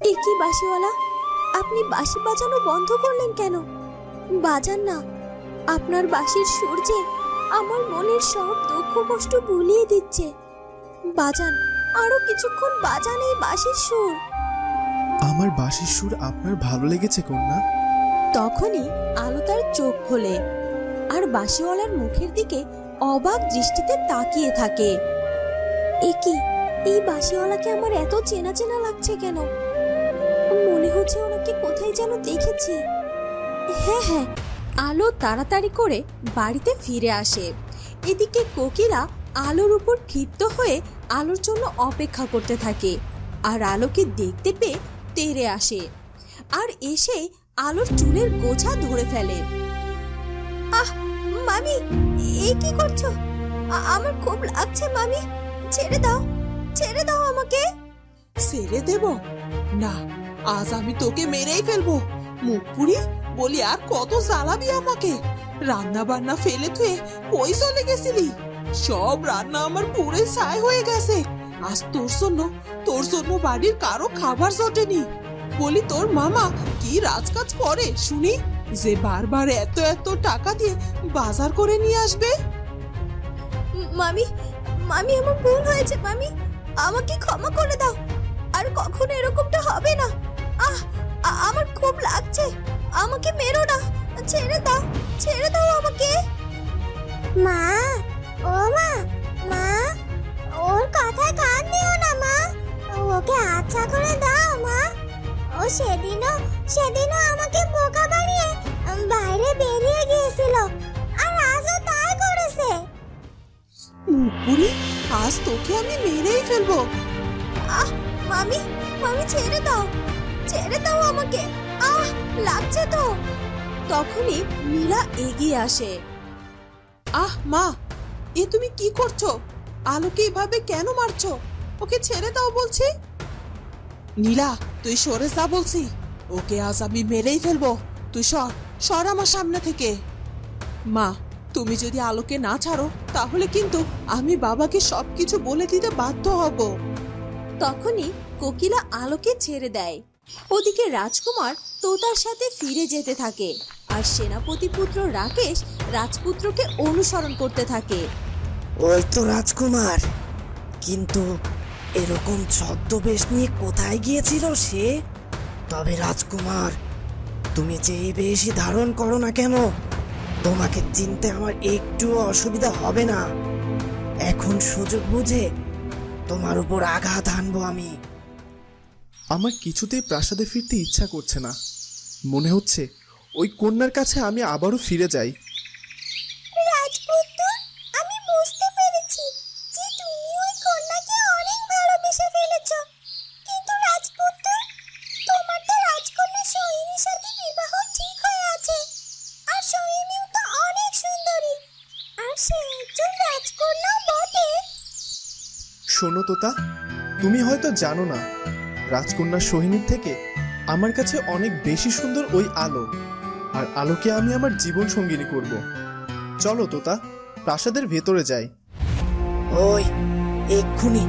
এ কি বাঁশিওয়ালা? আপনি বাঁশি বাজানো বন্ধ করলেন কেন? বাজান না আপনার বাঁশির সুর যে আমার মনের সব দুঃখ কষ্ট ভুলিয়ে দিচ্ছে। বাজান আরও কিছুক্ষণ বাজান এই বাঁশির সুর। আমার বাঁশির সুর আপনার ভালো লেগেছে কন্যা? তখনই আলো তার চোখ খোলে আর বাঁশিওয়ালার মুখের দিকে অবাক দৃষ্টিতে তাকিয়ে থাকে। এ কি? এই বাঁশিওয়ালাকে আমার এত চেনা চেনা লাগছে কেন? মনে হচ্ছে ওনাকে কোথায় যেন দেখেছি। হ্যাঁ হ্যাঁ আলো তাড়াতাড়ি করে বাড়িতে ফিরে আসে। এদিকে কোকিলা আলোর উপর ক্ষিপ্ত হয়ে আলোর জন্য অপেক্ষা করতে থাকে আর আলোকে দেখতে পেয়ে তেড়ে আসে আর এসে আলোর চুলের গোছা ধরে ফেলে। আহ, মামি, এ কি করছ? আমার খুব লাগছে মামি। ছেড়ে দাও ছেড়ে দাও আমাকে। ছেড়ে দেব? না আজ আমি তোকে মেরেই ফেলব। মুখ পুড়ি বলি, আর কত জ্বালাবি আমাকে? রান্না বান্না ফেলে থুয়ে কই চলে গেছিলি? সব রান্না আমার পুরে ছাই হয়ে গেছে। আজ তোর জন্য তোর জন্য বাড়ির কারও খাবার জটেনি। বলি, তোর মামা কি রাজকাজ করে, শুনি? যে বারবার এত এত টাকা দিয়ে বাজার করে নিয়ে আসবে? মামি মামি, আমার ভুল হয়েছে, মামি। আমাকে ক্ষমা করে দাও। আর কখনো এরকমটা হবে না। আহ আমার খুব লাগছে। আমাকে মেরো না। ছেড়ে দাও ছেড়ে দাও আমাকে। মা ও মা মা ওর কথায় কান দিও না মা। ওকে আচ্ছা করে দাও মা। ও সেদিনও সেদিনও আমাকে বোকা বানিয়ে বাইরে বেরিয়ে গিয়েছিল। আর আজও তাই করেছে। মুখ আজ তোকে আমি মেরেই ফেলব। আহ মামি মামি ছেড়ে দাও। ছেড়ে দাও আমাকে। আহ লাগছে তো। তখনই মীরা এগিয়ে আসে। আহ মা এ তুমি কি করছ? আলোকে এভাবে কেন মারছো? ওকে ছেড়ে দাও বলছি। নীলা তুই সরে যা বলছি। ওকে আজ আমি মেরেই ফেলব। তুই সর সর আমার সামনে থেকে। মা তুমি যদি আলোকে না ছাড়ো তাহলে কিন্তু আমি বাবাকে সবকিছু বলে দিতে বাধ্য হব। তখনই কোকিলা আলোকে ছেড়ে দেয়। ওদিকে রাজকুমার তোতার সাথে ফিরে যেতে থাকে, আর সেনাপতি পুত্র রাকেশ রাজপুত্রকে অনুসরণ করতে থাকে। ওই তো রাজকুমার, কিন্তু এরকম ছদ্মবেশ নিয়ে কোথায় গিয়েছিল সে? তবে রাজকুমার, তুমি যে বেশি ধারণ করো না কেন? তোমাকে চিনতে আমার একটুও অসুবিধা হবে না। এখন সুযোগ বুঝে তোমার উপর আঘাত আনব আমি। আমার কিছুতেই প্রাসাদে ফিরতে ইচ্ছা করছে না। মনে হচ্ছে ওই কন্যার কাছে আমি আবারও ফিরে যাই। রাজপুত্র আমি বুঝতে পেরেছি যে তুমি ওই কন্যাকে অনেক ভালোবেসে ফেলেছো। কিন্তু রাজপুত্র তোমার তো রাজকন্যা সোহিনীর সাথে বিবাহ ঠিক হয়ে আছে। আর সোহিনীও তো অনেক সুন্দরী। আর সে একজন রাজকন্যাও বটে। শোনো তোতা তুমি হয়তো জানো না রাজকন্যা সোহিনীর থেকে আমার কাছে অনেক বেশি সুন্দর ওই আলো। আর আলোকে আমি আমার জীবন সঙ্গিনী করব। চলো তোতা প্রাসাদের ভেতরে যাই। ওই এক্ষুনি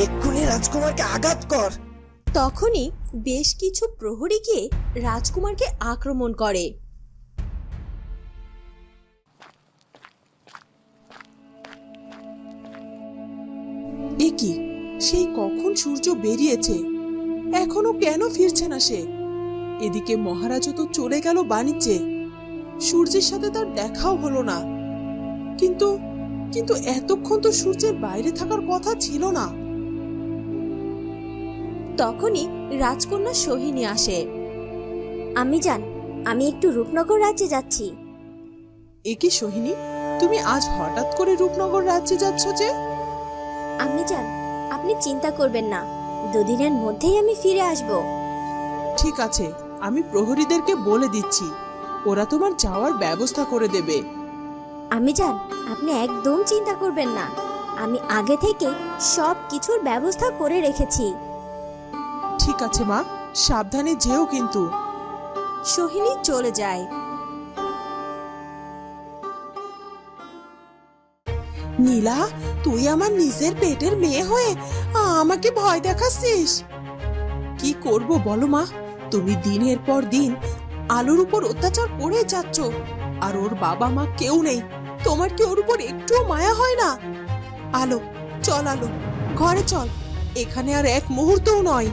এক্ষুনি রাজকুমারকে আঘাত কর। তখনই বেশ কিছু প্রহরী গিয়ে রাজকুমারকে আক্রমণ করে। এ কি সেই কখন সূর্য বেরিয়েছে? এখনও কেন ফিরছে না সে? এদিকে মহারাজও তো চলে গেল বাণিজ্যে। সূর্যের সাথে তার দেখাও হলো না। কিন্তু কিন্তু এতক্ষণ তো সূর্যের বাইরে থাকার কথা ছিল না। তখনই রাজকন্যা সোহিনী আসে। আমি জান আমি একটু রূপনগর রাজ্যে যাচ্ছি। এ কি সোহিনী? তুমি আজ হঠাৎ করে রূপনগর রাজ্যে যাচ্ছ যে? আমি জান আপনি চিন্তা করবেন না। দুদিনের মধ্যেই আমি ফিরে আসব। ঠিক আছে আমি প্রহরীদেরকে বলে দিচ্ছি। ওরা তোমার যাওয়ার ব্যবস্থা করে দেবে। আমি জান আপনি একদম চিন্তা করবেন না। আমি আগে থেকে সব কিছুর ব্যবস্থা করে রেখেছি। ঠিক আছে মা সাবধানে যেও কিন্তু। সোহিনী চলে যায়। নীলা, তুই আমার নিজের পেটের মেয়ে হয়ে আমাকে ভয় দেখাচ্ছিস। কি করব বলো মা? তুমি দিনের পর দিন আলোর উপর অত্যাচার করে যাচ্ছ আর ওর বাবা মা কেউ নেই। তোমার কি ওর উপর একটুও মায়া হয় না? আলো, চল আলো, ঘরে চল, এখানে আর এক মুহূর্তও নয়।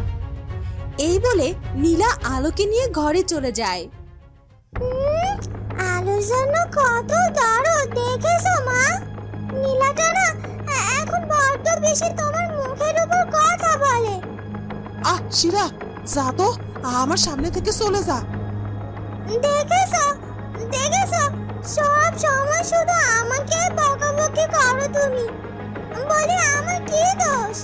এই বলে নীলা আলোকে নিয়ে ঘরে চলে যায়। আলোর জন্য কত দরদ দেখেছ মা? নীলাটা না এখন বড্ড বেশি তোমার মুখের উপর কথা বলে। আহ শিরা যা তো আমার সামনে থেকে চলে যা। দেখেছ? দেখেছ? সব সময় শুধু আমাকে বকাবকি করো তুমি। বলি আমার কি দোষ?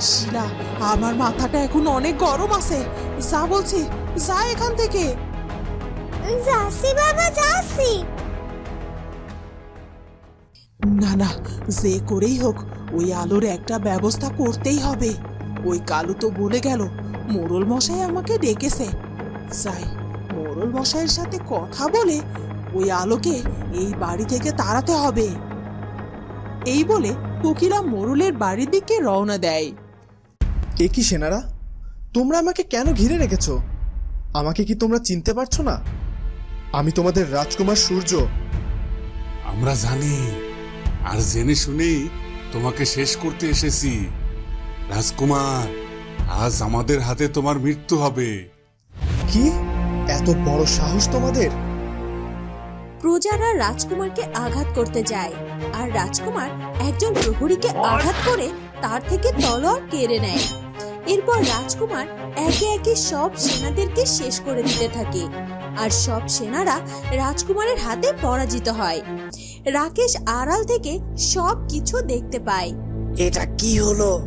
শিলা আমার মাথাটা এখন অনেক গরম আছে। যা বলছি যা এখান থেকে। যাচ্ছি বাবা যাচ্ছি। না না যে করেই হোক ওই আলোর একটা ব্যবস্থা করতেই হবে। ওই কালু তো বলে গেল মোরল মশাই আমাকে ডেকেছে। যাই মোরল মশাইয়ের সাথে কথা বলে ওই আলোকে এই বাড়ি থেকে তাড়াতে হবে। এই বলে কোকিলা মোরলের বাড়ির দিকে রওনা দেয়। এ কি সেনারা? তোমরা আমাকে কেন ঘিরে রেখেছো? আমাকে কি তোমরা চিনতে পারছ না? আমি তোমাদের রাজকুমার সূর্য। আমরা জানি আর জেনে শুনেই তোমাকে শেষ করতে এসেছি। রাজকুমার আজ আমাদের হাতে তোমার মৃত্যু হবে। কি? এত বড় সাহস তোমাদের? প্রজারা রাজকুমারকে আঘাত করতে যায় আর রাজকুমার একজন প্রহরীকে আঘাত করে তার থেকে তলোয়ার কেড়ে নেয়। এরপর রাজকুমার একে একে সব সেনাদেরকে শেষ করে দিতে থাকে আর সব সেনারা রাজকুমারের হাতে পরাজিত হয়। রাকেশ আড়াল থেকে সব কিছু দেখতে পায়। এটা কি হলো?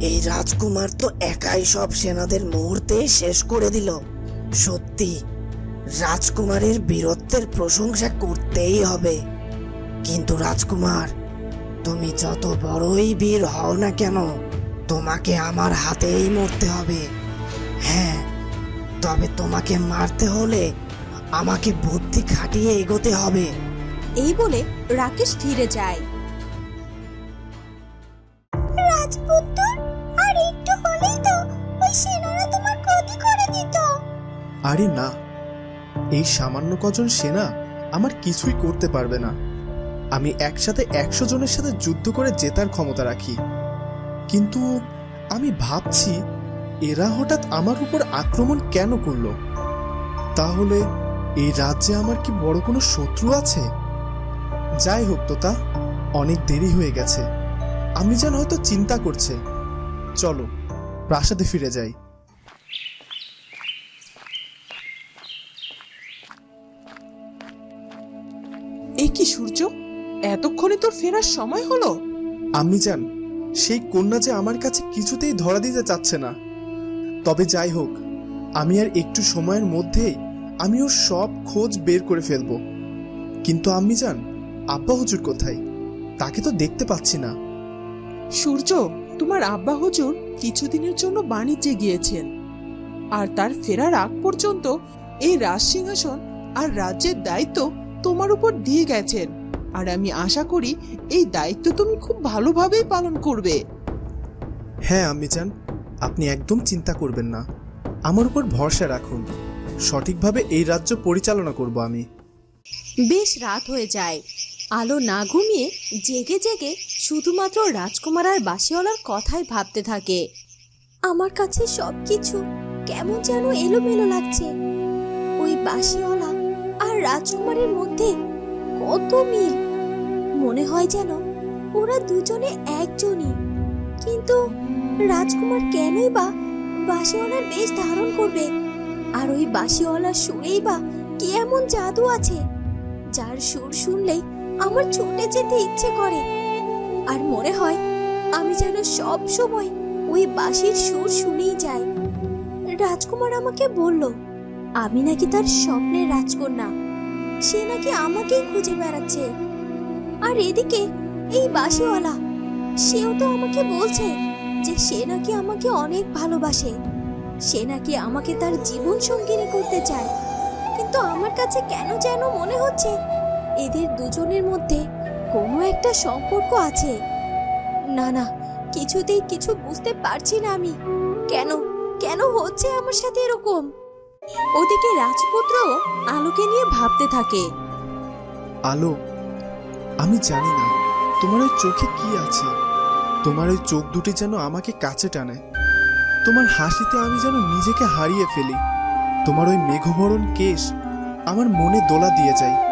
এই রাজকুমার তো একাই সব সেনাদের মুহূর্তে শেষ করে দিল। সত্যি, রাজকুমারের বীরত্বের প্রশংসা করতেই হবে। কিন্তু রাজকুমার, তুমি যত বড়ই বীর হও না কেন, তোমাকে আমার হাতেই মরতে হবে। হ্যাঁ তবে তোমাকে মারতে হলে আমাকে বুদ্ধি খাটিয়ে এগোতে হবে। এই বলে রাকেশ ধীরে যায়। রাজপুত্র আর একটু হলেই তো ওই সেনারা তোমার ক্ষতি করে দিত। আরে না এই সামান্য কজন সেনা আমার কিছুই করতে পারবে না। আমি একসাথে একশো জনের সাথে যুদ্ধ করে জেতার ক্ষমতা রাখি। কিন্তু আমি ভাবছি এরা হঠাৎ আমার উপর আক্রমণ কেন করল? তাহলে এই রাজ্যে আমার কি বড় কোনো শত্রু আছে? যাই হোক তো তা অনেক দেরি হয়ে গেছে। আমি যেন হয়তো চিন্তা করছে। চলো প্রাসাদে ফিরে যাই। এ কি সূর্য? এতক্ষণে তোর ফেরার সময় হলো? আমি জান সেই কন্যা যে আমার কাছে কিছুতেই ধরা দিতে চাচ্ছে না। তবে যাই হোক আমি আর একটু সময়ের মধ্যেই আমি ওর সব খোঁজ বের করে ফেলব। কিন্তু আমি জান আব্বা হুজুর কোথায়? তাকে তো দেখতে পাচ্ছি না। সূর্য তোমার আব্বা হুজুর কিছুদিনের জন্য বাণিজ্যে গিয়েছেন। আর তার ফেরার আগ পর্যন্ত এই রাজসিংহাসন আর রাজ্যের দায়িত্ব তোমার উপর দিয়ে গেছেন। আর আমি আশা করি এই দায়িত্ব তুমি খুব ভালোভাবেই পালন করবে। হ্যাঁ আমি জান আপনি একদম চিন্তা করবেন না। আমার উপর ভরসা রাখুন। সঠিকভাবে এই রাজ্য পরিচালনা করব আমি। বেশ রাত হয়ে যায়। আলো না ঘুমিয়ে জেগে জেগে শুধুমাত্র রাজকুমার আর বাসিওয়ালার কথাই ভাবতে থাকে। আমার কাছে সব কিছু কেমন যেন এলোমেলো লাগছে। ওই বাসিওয়ালা আর রাজকুমারের মধ্যে কত মিল। মনে হয় যেন ওরা দুজনে একজনই। কিন্তু রাজকুমার কেনই বা বাসিওয়ালার বেশ ধারণ করবে? আর ওই বাসিওয়ালার সুরেই বা কি এমন জাদু আছে? যার সুর শুনলেই আমার ছুটে যেতে ইচ্ছে করে। আর মনে হয় আমি যেন সব সময় ওই বাঁশির সুর শুনেই যাই। রাজকুমার আমাকে বলল, আমি নাকি তার স্বপ্নের রাজকন্যা। সে নাকি আমাকেই খুঁজে বেড়াচ্ছে। আর এদিকে এই বাঁশিওয়ালা, সেও তো আমাকে বলছে যে সে নাকি আমাকে অনেক ভালোবাসে। সে নাকি আমাকে তার জীবন সঙ্গিনী করতে চায়। কিন্তু আমার কাছে কেন যেন মনে হচ্ছে এদের দুজনের মধ্যে কোনো একটা সম্পর্ক আছে। না না, কিছুতেই কিছু বুঝতে পারছি না আমি। কেন কেন হচ্ছে আমার সাথে এরকম? ওদিকে রাজপুত্র আলোকে নিয়ে ভাবতে থাকে। আলো, আমি জানি না, তোমার ওই চোখে কি আছে? তোমার ওই চোখ দুটি যেন আমাকে কাছে টানে। তোমার হাসিতে আমি যেন নিজেকে হারিয়ে ফেলি। তোমার ওই মেঘভরণ কেশ আমার মনে দোলা দিয়ে যায়।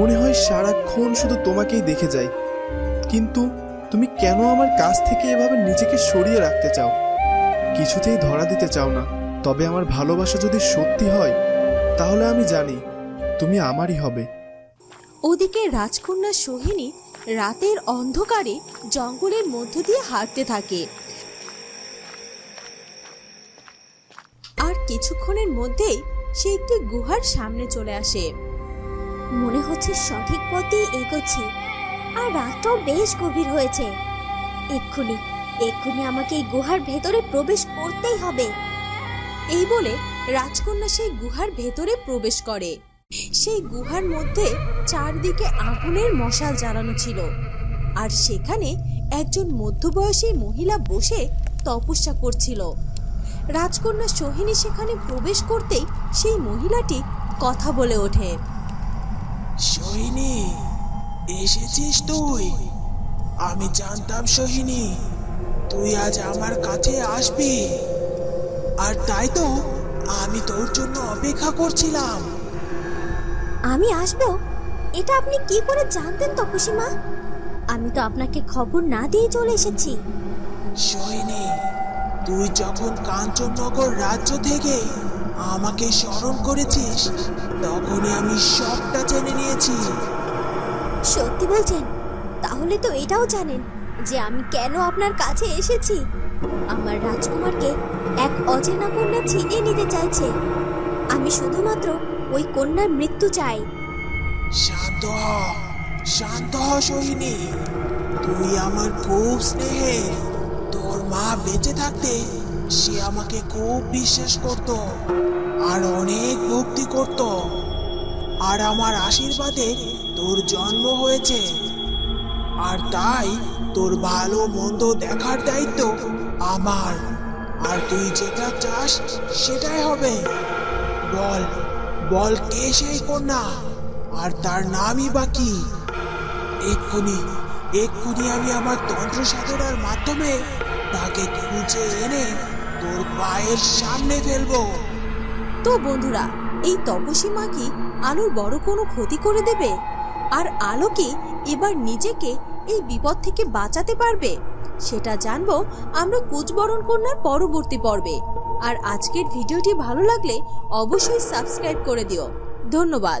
মনে হয় সারাক্ষণ শুধু তোমাকেই দেখে যাই। কিন্তু তুমি কেন আমার কাছ থেকে এভাবে নিজেকে সরিয়ে রাখতে চাও? কিছুতেই ধরা দিতে চাও না। তবে আমার ভালোবাসা যদি সত্যি হয়, তাহলে আমি জানি তুমি আমারই হবে। ওদিকে রাজকন্যা সোহিনী রাতের অন্ধকারে জঙ্গলের মধ্য দিয়ে হাঁটতে থাকে। আর কিছুক্ষণের মধ্যেই সে একটি গুহার সামনে চলে আসে। মনে হচ্ছে সঠিক পথেই এগোচ্ছি। আর রাতটাও বেশ গভীর হয়েছে। এক্ষুনি এক্ষুনি আমাকে এই গুহার ভেতরে প্রবেশ করতেই হবে। এই বলে রাজকন্যা সেই গুহার ভেতরে প্রবেশ করে। সেই গুহার মধ্যে চারদিকে আগুনের মশাল জ্বালানো ছিল। আর সেখানে একজন মধ্যবয়সী মহিলা বসে তপস্যা করছিল। রাজকন্যা সোহিনী সেখানে প্রবেশ করতেই সেই মহিলাটি কথা বলে ওঠে। সোহিনী এসেছিস তুই? আমি জানতাম সোহিনী তুই আজ আমার কাছে আসবি। আর তাই তো আমি তোর জন্য অপেক্ষা করছিলাম। আমি আসব? এটা আপনি কি করে জানতেন তপসীমা আমি তো আপনাকে খবর না দিয়ে চলে এসেছি। সোহিনী তুই যখন কাঞ্চননগর রাজ্য থেকে আমাকে স্মরণ করেছিস তখনই আমি সবটা জেনে নিয়েছি। সত্যি বলছেন? তাহলে তো এটাও জানেন যে আমি কেন আপনার কাছে এসেছি। আমার রাজকুমারকে এক অচেনা কন্যা ছিনিয়ে নিতে চাইছে। আমি শুধুমাত্র ওই কন্যার মৃত্যু চাই। শান্ত হ শান্ত হ সোহিনী। তুই আমার খুব স্নেহে তোর মা বেঁচে থাকতে সে আমাকে খুব বিশ্বাস করত। আর অনেক ভক্তি করত। আর আমার আশীর্বাদে তোর জন্ম হয়েছে। আর তাই তোর ভালো মন্দ দেখার দায়িত্ব আমার। আর তুই যেটা চাস সেটাই হবে। বল বল কে সেই কন্যা? আর তার নামই বা কি? এক্ষুনি এক্ষুনি আমি আমার তন্ত্র সাধনার মাধ্যমে তাকে খুঁজে এনে তোর পায়ের সামনে ফেলব। তো বন্ধুরা, এই তপসী মা কি আলোর বড় কোনো ক্ষতি করে দেবে? আর আলো কি এবার নিজেকে এই বিপদ থেকে বাঁচাতে পারবে? সেটা জানব আমরা কুচবরণ কন্যার পরবর্তী পর্বে। আর আজকের ভিডিওটি ভালো লাগলে অবশ্যই সাবস্ক্রাইব করে দিও। ধন্যবাদ।